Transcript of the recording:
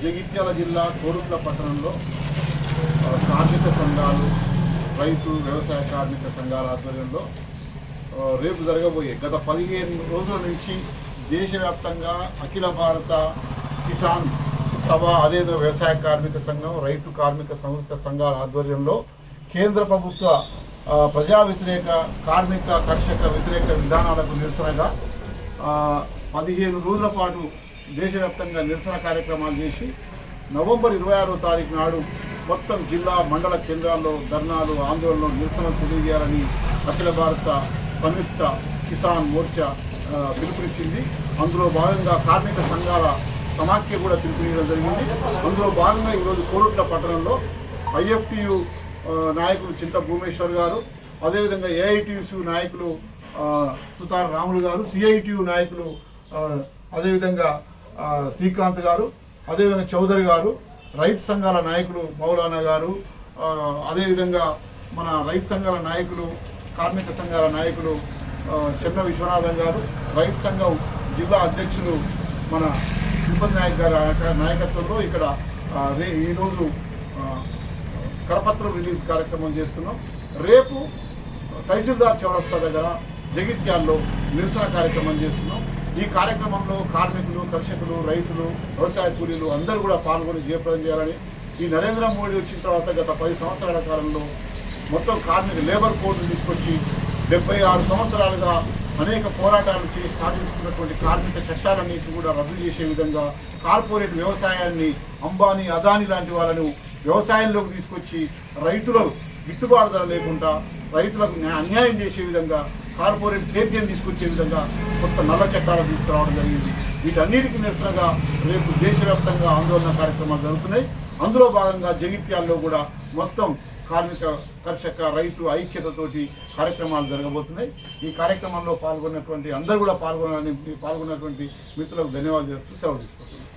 జగిత్యాల జిల్లా కోరుట్ల పట్టణంలో కార్మిక సంఘాలు రైతు వ్యవసాయ కార్మిక సంఘాల ఆధ్వర్యంలో రేపు జరగబోయే గత పదిహేను రోజుల నుంచి దేశవ్యాప్తంగా అఖిల భారత కిసాన్ సభ అదేవిధంగా వ్యవసాయ కార్మిక సంఘం రైతు కార్మిక సంయుక్త సంఘాల ఆధ్వర్యంలో కేంద్ర ప్రభుత్వ ప్రజా వ్యతిరేక కార్మిక కర్షక వ్యతిరేక విధానాలకు నిరసనగా పదిహేను రోజుల పాటు దేశవ్యాప్తంగా నిరసన కార్యక్రమాలు చేసి నవంబర్ ఇరవై ఆరో తారీఖు నాడు మొత్తం జిల్లా మండల కేంద్రాల్లో ధర్నాలు ఆందోళనలు నిరసన తెలియజేయాలని అఖిల భారత సంయుక్త కిసాన్ మోర్చా పిలుపునిచ్చింది. అందులో భాగంగా కార్మిక సంఘాల సమాఖ్య కూడా పిలుపునియడం జరిగింది. అందులో భాగంగా ఈరోజు కోరుట్ల పట్టణంలో ఐఎఫ్టియు నాయకులు చింత భూమేశ్వర్ గారు అదేవిధంగా ఏఐటియుసి నాయకులు సుతార రాములు గారు సిఐటియు నాయకులు అదేవిధంగా శ్రీకాంత్ గారు అదేవిధంగా చౌదరి గారు రైతు సంఘాల నాయకులు మౌలానా గారు అదేవిధంగా మన రైతు సంఘాల నాయకులు కార్మిక సంఘాల నాయకులు చెన్న విశ్వనాథం గారు రైతు సంఘం జిల్లా అధ్యక్షులు మన తిరుపతి నాయక్ గారి నాయకత్వంలో ఇక్కడ రే ఈరోజు కరపత్రం రిలీజ్ కార్యక్రమం చేస్తున్నాం. రేపు తహసీల్దార్ చౌరస్తా దగ్గర జగిత్యాల్లో నిరసన కార్యక్రమం చేస్తున్నాం. ఈ కార్యక్రమంలో కార్మికులు కర్షకులు రైతులు వ్యవసాయ కూలీలు అందరూ కూడా పాల్గొని జయప్రదం చేయాలని ఈ నరేంద్ర మోడీ వచ్చిన తర్వాత గత పది సంవత్సరాల కాలంలో మొత్తం కార్మిక లేబర్ కోడ్ను తీసుకొచ్చి డెబ్బై ఆరు సంవత్సరాలుగా అనేక పోరాటాలు చేసి సాధించుకున్నటువంటి కార్మిక చట్టాలన్నింటినీ కూడా రద్దు చేసే విధంగా కార్పొరేట్ వ్యవసాయాన్ని అంబానీ అదాని లాంటి వాళ్ళను వ్యవసాయంలోకి తీసుకొచ్చి రైతులు గిట్టుబాటు ధర లేకుండా రైతులకు అన్యాయం చేసే విధంగా కార్పొరేట్ సేద్యం తీసుకొచ్చే విధంగా కొత్త నల్ల చట్టాలు తీసుకురావడం జరిగింది. వీటన్నిటికీ నిరసనగా రేపు దేశవ్యాప్తంగా ఆందోళన కార్యక్రమాలు జరుగుతున్నాయి. అందులో భాగంగా జగిత్యాల్లో కూడా మొత్తం కార్మిక కర్షక రైతు ఐక్యతతోటి కార్యక్రమాలు జరగబోతున్నాయి. ఈ కార్యక్రమంలో పాల్గొన్నటువంటి అందరూ కూడా పాల్గొనాలని పాల్గొన్నటువంటి మిత్రులకు ధన్యవాదాలు చెప్తూ సెలవు తీసుకుంటున్నాను